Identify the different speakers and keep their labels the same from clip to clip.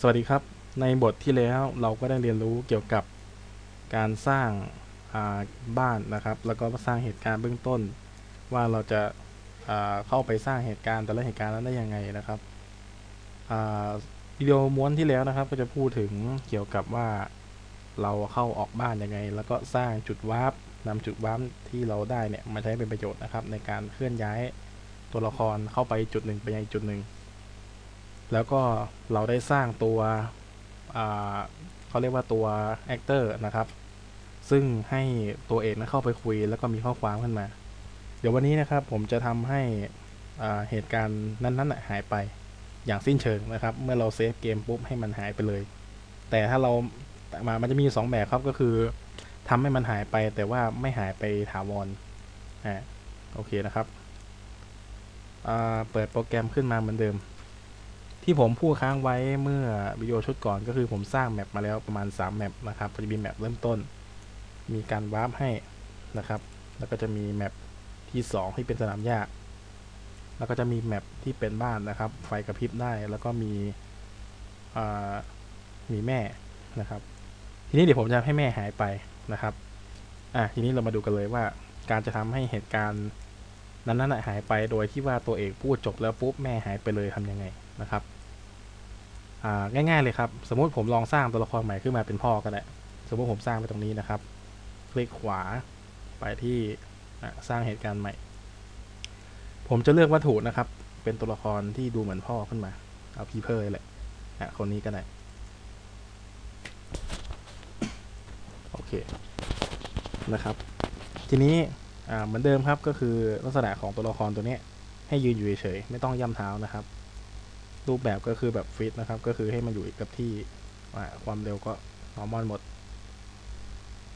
Speaker 1: สวัสดีครับ ในบทที่แล้วเราก็ได้เรียนรู้เกี่ยวกับการสร้างาบ้านนะครับ แล้วก็สร้างเหตุการณ์เบื้องต้น ว่าเราจะาเข้าไปสร้างเหตุการณ์แต่ละเหตุการณ์นั้นได้ยังไงนะครับวิดีโอม้วนที่แล้วนะครับ ก็จะพูดถึงเกี่ยวกับว่าเราเข้าออกบ้านยังไง แล้วก็สร้างจุดวาร์ปนำจุดวาร์ปที่เราได้เนี่ยมาใช้เป็นประโยชน์นะครับ ในการเคลื่อนย้ายตัวละครเข้าไปจุดหนึ่งไปยังจุดหนึ่ง แล้วก็เราได้สร้างตัวเขาเรียกว่าตัว actor นะครับ ซึ่งให้ตัวเอกนะเข้าไปคุยแล้วก็มีข้อความขึ้นมา เดี๋ยววันนี้นะครับผมจะทำให้เหตุการณ์นั้นๆน่ะหายไปอย่างสิ้นเชิงนะครับ เมื่อเราเซฟเกมปุ๊บให้มันหายไปเลย แต่ถ้าเรามามันจะมีสองแบบครับก็คือทำให้มันหายไปแต่ว่าไม่หายไปถาวรอ่าโอเคนะครับเปิดโปรแกรมขึ้นมาเหมือนเดิม ที่ผมพูดค้างไว้เมื่อวิดีโอชุดก่อนก็คือผมสร้างแมปมาแล้วประมาณ 3 แมปนะครับก็จะมีแมปเริ่มต้น มีการวาร์ปให้นะครับ แล้วก็จะมีแมปที่ 2 ที่เป็นสนามหญ้าแล้วก็จะมีแมปที่เป็นบ้านนะครับ ไฟกระพริบได้แล้วก็มีมีแม่นะครับ ทีนี้เดี๋ยวผมจะให้แม่หายไปนะครับอะทีนี้เรามาดูกันเลยว่า การจะทำให้เหตุการณ์นั้นๆนะหายไปโดยที่ว่าตัวเอกพูดจบแล้วปุ๊บแม่หายไปเลยทำยังไงนะครับ ง่ายๆเลยครับ สมมุติผมลองสร้างตัวละครใหม่ขึ้นมาเป็นพ่อก็ได้สมมติผมสร้างไปตรงนี้นะครับ คลิกขวาไปที่สร้างเหตุการณ์ใหม่ ผมจะเลือกวัตถุนะครับ เป็นตัวละครที่ดูเหมือนพ่อขึ้นมา เอาพีเพอร์แหละอะคนนี้ก็ได้ โอเค นะครับ ทีนี้เหมือนเดิมครับก็คือลักษณะของตัวละครตัวนี้ให้ยืนอยู่เฉยๆไม่ต้องย่ำเท้านะครับ รูปแบบก็คือแบบฟิตนะครับ ก็คือให้มันอยู่กับที่ความเร็วก็ normal หมด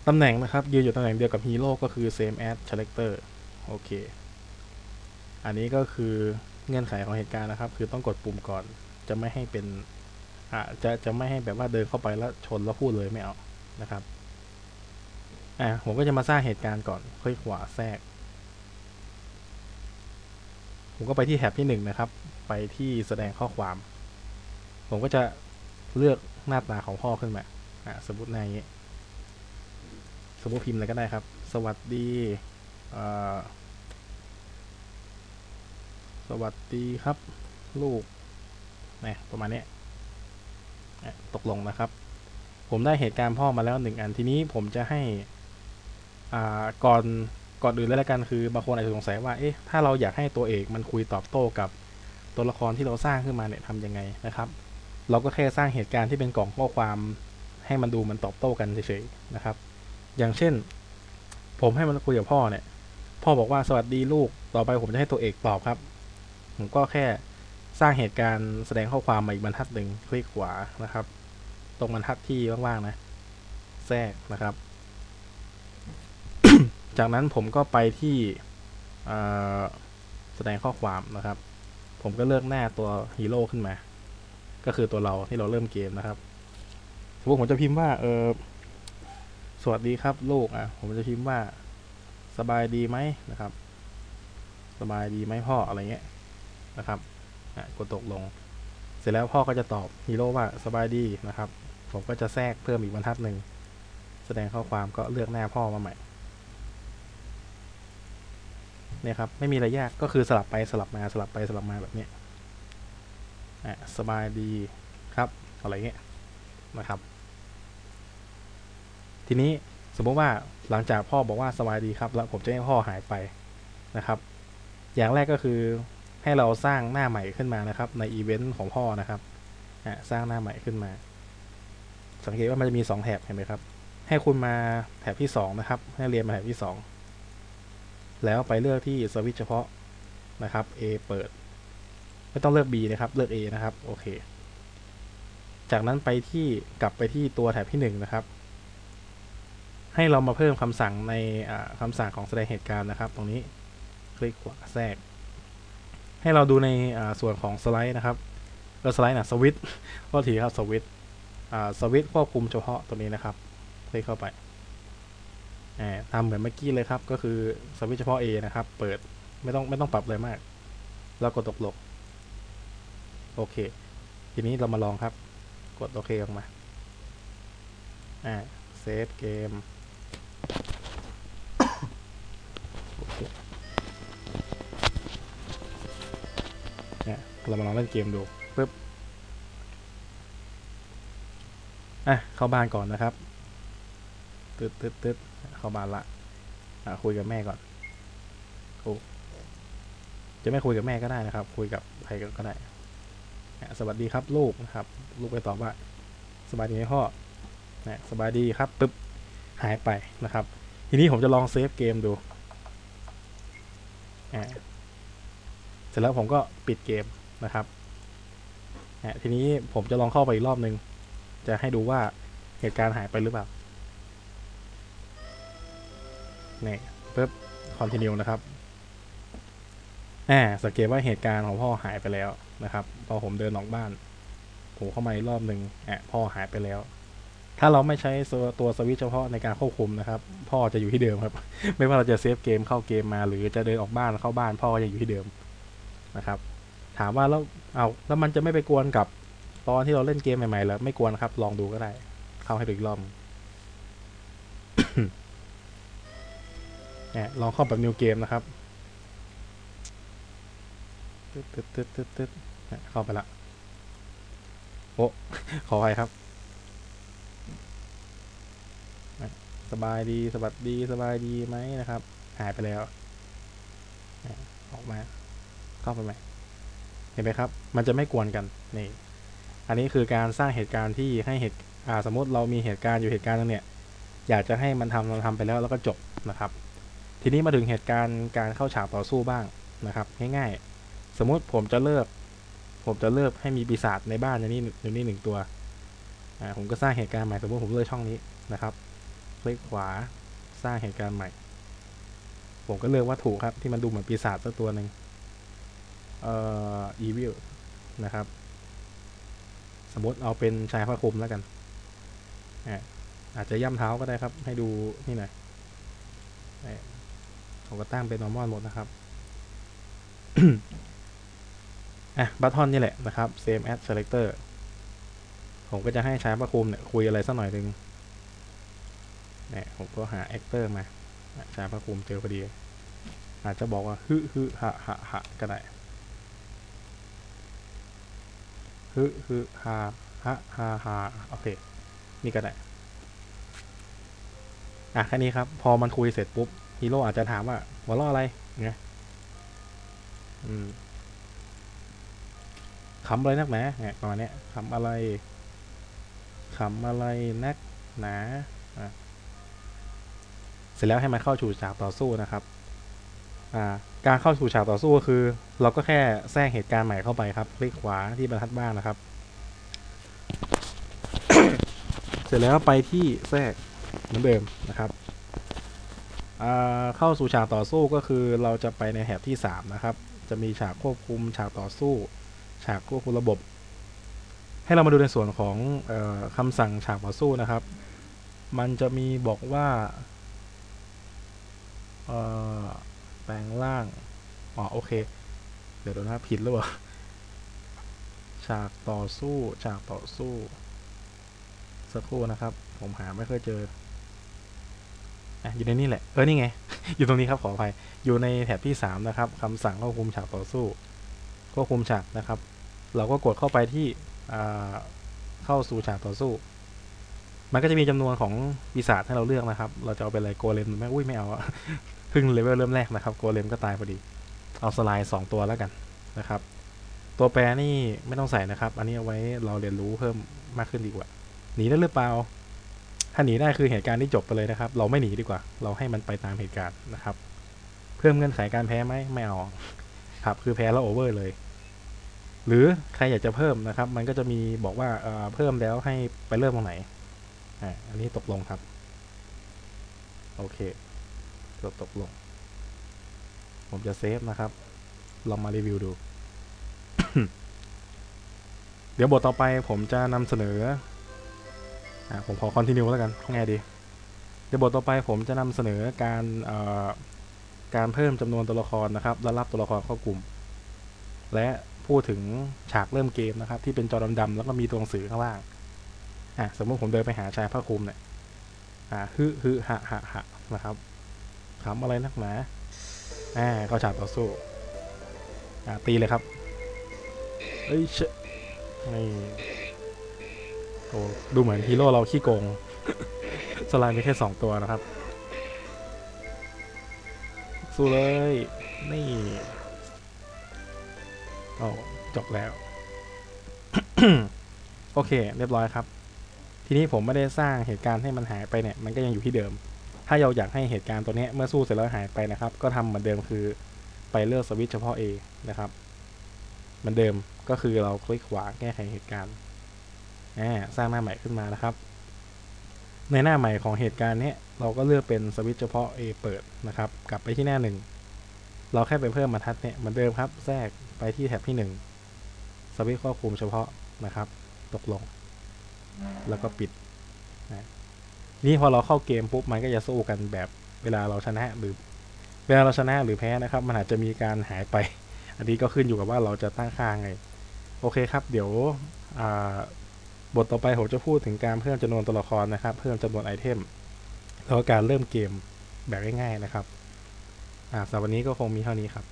Speaker 1: ตำแหน่งนะครับ ยืนอยู่ตำแหน่งเดียวกับฮีโร่ก็คือ same as character โอเค อันนี้ก็คือเงื่อนไขของเหตุการณ์นะครับ คือต้องกดปุ่มก่อน จะไม่ให้เป็นอ่าจะจะไม่ให้แบบว่าเดินเข้าไปแล้วชนแล้วพูดเลยไม่เอานะครับอะผมก็จะมาสร้างเหตุการณ์ก่อนคลิกขวาแทรก ผมก็ไปที่แท็บที่หนึ่งนะครับ ไปที่แสดงข้อความ ผมก็จะเลือกหน้าตาของพ่อขึ้นมาอะสมมติในสมมติพิมพ์อะไรก็ได้ครับ สวัสดีสวัสดีครับ ลูกนะประมาณนี้ตกลงนะครับ ผมได้เหตุการณ์พ่อมาแล้วหนึ่งอันทีนี้ผมจะให้ก่อน ก่อนอื่นเลยแล้วกันคือบางคนอาจจะสงสัยว่าเอ๊ะถ้าเราอยากให้ตัวเอกมันคุยตอบโต้กับตัวละครที่เราสร้างขึ้นมาเนี่ยทำยังไงนะครับ เราก็แค่สร้างเหตุการณ์ที่เป็นกล่องข้อความให้มันดูมันตอบโต้กันเฉยๆนะครับ อย่างเช่น ผมให้มันคุยกับพ่อเนี่ย พ่อบอกว่าสวัสดีลูกต่อไปผมจะให้ตัวเอกตอบครับ ผมก็แค่สร้างเหตุการณ์แสดงข้อความมาอีกบรรทัดหนึ่งคลิกขวานะครับ ตรงบรรทัดที่ว่างๆนะแทรกนะครับ จากนั้นผมก็ไปที่แสดงข้อความนะครับ ผมก็เลือกหน้าตัวฮีโร่ขึ้นมา ก็คือตัวเราที่เราเริ่มเกมนะครับสมมติผมจะพิมพ์ว่าเออสวัสดีครับลูกอะผมจะพิมพ์ว่าสบายดีไหมนะครับ สบายดีไหมพ่ออะไรเงี้ยนะครับอะกดตกลง เสร็จแล้วพ่อก็จะตอบฮีโร่ว่าสบายดีนะครับ ผมก็จะแทรกเพิ่มอีกบรรทัดหนึ่งแสดงข้อความก็เลือกหน้าพ่อมาใหม่ เนี่ยครับไม่มีอะไรยากก็คือสลับไปสลับมาสลับไปสลับมาแบบนี้อะสบายดีครับอะไรเงี้ยนะครับ ทีนี้สมมติว่าหลังจากพ่อบอกว่าสบายดีครับ แล้วผมจะให้พ่อหายไปนะครับ อย่างแรกก็คือให้เราสร้างหน้าใหม่ขึ้นมานะครับ ในอีเวนต์ของพ่อนะครับสร้างหน้าใหม่ขึ้นมา สังเกตว่ามันจะมีสองแถบเห็นไหมครับ ให้คุณมาแถบที่สองนะครับ ให้เรียนมาแถบที่สอง แล้วไปเลือกที่สวิตช์เฉพาะนะครับ A เปิด ไม่ต้องเลือก B นะครับ เลือก A นะครับ โอเค จากนั้นไปที่กลับไปที่ตัวแถบที่หนึ่งนะครับ ให้เรามาเพิ่มคำสั่งในคำสั่งของแสดงเหตุการณ์นะครับ ตรงนี้คลิกขวาแทรก ให้เราดูในส่วนของสไลด์นะครับก็สไลด์นะสวิตก็ทีครับสวิตสวิตควบคุมเฉพาะตัวนี้นะครับ คลิกเข้าไป ทำเหมือนเมื่อกี้เลยครับ ก็คือสวิตช์เฉพาะ A นะครับ เปิดไม่ต้องไม่ต้องปรับเลยมาก แล้วกดตกลงโอเค ทีนี้เรามาลองครับ กดโอเคออกมาอ่าเซฟเกมเคเนี่ยเรามาลองเล่นเกมดูปึ๊บอะเข้าบ้านก่อนนะครับตึ๊ดตึ๊ดตึ๊ด เข้าบ้านละอะคุยกับแม่ก่อนโอ้จะไม่คุยกับแม่ก็ได้นะครับ คุยกับใครก็ได้สวัสดีครับลูกนะครับ ลูกไปตอบว่า สบายดีไหมพ่อนะสบายดีครับปึ๊บหายไปนะครับ ทีนี้ผมจะลองเซฟเกมดูเสร็จแล้วผมก็ปิดเกมนะครับทีนี้ผมจะลองเข้าไปอีกรอบนึง จะให้ดูว่าเหตุการณ์หายไปหรือเปล่า นี่ปึ๊บคอนติเนียนะครับอ่าสังเกตว่าเหตุการณ์ของพ่อหายไปแล้วนะครับพอผมเดินออกบ้านผมเข้ามาอีกรอบหนึ่งอะพ่อหายไปแล้ว ถ้าเราไม่ใช้ตัวตัวสวิตช์เฉพาะในการควบคุมนะครับ พ่อจะอยู่ที่เดิมครับ ไม่ว่าเราจะเซฟเกมเข้าเกมมา หรือจะเดินออกบ้านเข้าบ้าน พ่อก็ยังอยู่ที่เดิมนะครับ ถามว่าแล้วเอาแล้วมันจะไม่ไปกวนกับตอนที่เราเล่นเกมใหม่ๆแล้วไม่กวนครับ ลองดูก็ได้ เข้าให้ดูอีกรอบ ลองเข้าแบบนิวเกมนะครับตึ๊ดตึ๊ดตึ๊ดตึ๊ดตึ๊ดเข้าไปละโอ้ขออภัยครับ สบายดีสวัสดีสบายดีไหมนะครับ หายไปแล้ว ออกมา เข้าไปไหมเห็นไหมครับ มันจะไม่กวนกัน นี่ อันนี้คือการสร้างเหตุการณ์ที่ให้เหตุอ่าสมมติเรามีเหตุการณ์อยู่เหตุการณ์นึงเนี่ย อยากจะให้มันทำเราทำไปแล้วแล้วก็จบนะครับ ทีนี้มาถึงเหตุการณ์การเข้าฉากต่อสู้บ้างนะครับ ง่ายๆ สมมุติผมจะเลิก ผมจะเลิกให้มีปีศาจในบ้านอย่างนี้อย่างนี้หนึ่งตัวอ่าผมก็สร้างเหตุการณ์ใหม่สมมติผมเลือกช่องนี้นะครับ คลิกขวาสร้างเหตุการณ์ใหม่ ผมก็เลือกวัตถุครับที่มันดูเหมือนปีศาจสักตัวหนึ่งเอ่อ evil นะครับ สมมติเอาเป็นชายผ้าคลุมแล้วกันอาอาจจะย่ำเท้าก็ได้ครับ ให้ดูนี่หน่อย ผมก็ตั้งเป็น normal หมดนะครับอะบัตทอนนี่แหละนะครับ same as selector ผมก็จะให้ใช้ประคุมเนี่ยคุยอะไรสักหน่อยหนึ่งเนี่ยผมก็หา actor มาใช้ประคุมเจอพอดี อาจจะบอกว่าฮึฮึฮะฮะฮะก็ได้ฮึฮึฮะฮะฮะฮะโอเค นี่ก็ได้ อะแค่นี้ครับ พอมันคุยเสร็จปุ๊บ ฮีโร่อาจจะถามว่าหัวเราะอะไรไงอืมขำอะไรนักหนาเนี่ยประมาณนี้ขำอะไรขำอะไรนักหนาเสร็จแล้วให้มันเข้าสู่ฉากต่อสู้นะครับอ่าการเข้าสู่ฉากต่อสู้ก็คือ เราก็แค่แทรกเหตุการณ์ใหม่เข้าไปครับ คลิกขวาที่บรรทัดบ้านนะครับ เสร็จแล้วไปที่แทรกเหมือนเดิมนะครับ เข้าสู่ฉากต่อสู้ก็คือเราจะไปในแถบที่ 3 นะครับ จะมีฉากควบคุมฉากต่อสู้ ฉากควบคุมระบบ ให้เรามาดูในส่วนของออคำสั่งฉากต่อสู้นะครับ มันจะมีบอกว่าแปลงร่าง อ๋อโอเค เดี๋ยวดูนะผิดหรือเปล่า ฉากต่อสู้ ฉากต่อสู้ สักครู่นะครับ ผมหาไม่เคยเจอ อยู่ในนี่แหละ เออ นี่ไง อยู่ตรงนี้ครับ ขออภัย อยู่ในแถบที่สามนะครับคำสั่งควบคุมฉากต่อสู้ควบคุมฉากนะครับ เราก็กดเข้าไปที่เข้าสู่ฉากต่อสู้ มันก็จะมีจำนวนของปีศาจให้เราเลือกนะครับ เราจะเอาไปอะไรโกเลมไม่ อุ้ยไม่เอาเพิ่งเลเวลเริ่มแรกนะครับ โกเลมก็ตายพอดี เอาสไลด์สองตัวแล้วกันนะครับ ตัวแปรนี่ไม่ต้องใส่นะครับ อันนี้เอาไว้เราเรียนรู้เพิ่มมากขึ้นดีกว่า หนีได้หรือเปล่า ถ้าหนีได้คือเหตุการณ์ที่จบไปเลยนะครับ เราไม่หนีดีกว่า เราให้มันไปตามเหตุการณ์นะครับ เพิ่มเงื่อนไขการแพ้ไหมไม่เอาครับคือแพ้แล้วโอเวอร์เลย หรือใครอยากจะเพิ่มนะครับ มันก็จะมีบอกว่าเเพิ่มแล้วให้ไปเริ่มตรงไหนอ่าอันนี้ตกลงครับ โอเคกดตกลง ผมจะเซฟนะครับลองมารีวิวดู เดี๋ยวบทต่อไปผมจะนำเสนอ อ่าผมขอคอนติเนียแล้วกันง่ดีเดี๋ยวบทต่อไปผมจะนำเสนอการการเพิ่มจำนวนตัวละครนะครับและรับตัวละครเข้ากลุ่ม และพูดถึงฉากเริ่มเกมนะครับ ที่เป็นจอดำๆแล้วก็มีตัวหนังสือข้างล่างอะสมมติผมเดินไปหาชายผ้าคลุมเนี่ยอ่าฮึฮึหะหะหะนะครับถามอะไรนักหนาอ่าเข้าฉากต่อสู้อ่าตีเลยครับเอ้ยเชนี่ อ้ดูเหมือนฮีโร่เราขี้โกง สไลด์มีแค่สองตัวนะครับ สู้เลย นี่โอ้จบแล้ว โอเค เรียบร้อยครับ ทีนี้ผมไม่ได้สร้างเหตุการณ์ให้มันหายไปเนี่ย มันก็ยังอยู่ที่เดิม ถ้าเราอยากให้เหตุการณ์ตัวนี้เมื่อสู้เสร็จแล้วหายไปนะครับ ก็ทำเหมือนเดิมคือไปเลือกสวิตช์เฉพาะ A นะครับ เหมือนเดิมก็คือเราคลิกขวาแก้ไขเหตุการณ์ สร้างหน้าใหม่ขึ้นมานะครับ ในหน้าใหม่ของเหตุการณ์นี้เราก็เลือกเป็นสวิตช์เฉพาะ A เปิดนะครับ กลับไปที่หน้าหนึ่งเราแค่ไปเพิ่มบรรทัดเนี่ยเหมือนเดิมครับ แทรกไปที่แท็บที่หนึ่งสวิตช์ควบคุมเฉพาะนะครับ ตกลง แล้วก็ปิดนะนี่พอเราเข้าเกมปุ๊บมันก็จะสู้กันแบบเวลาเราชนะหรือเวลาเราชนะหรือแพ้นะครับ มันอาจจะมีการหายไป อันนี้ก็ขึ้นอยู่กับว่าเราจะตั้งค่าไง โอเคครับ เดี๋ยว บทต่อไปผมจะพูดถึงการเพิ่มจำนวนตัวละครนะครับ เพิ่มจำนวนไอเทม แล้วก็การเริ่มเกมแบบง่ายๆนะครับ อ่าสำหรับวันนี้ก็คงมีเท่านี้ครับ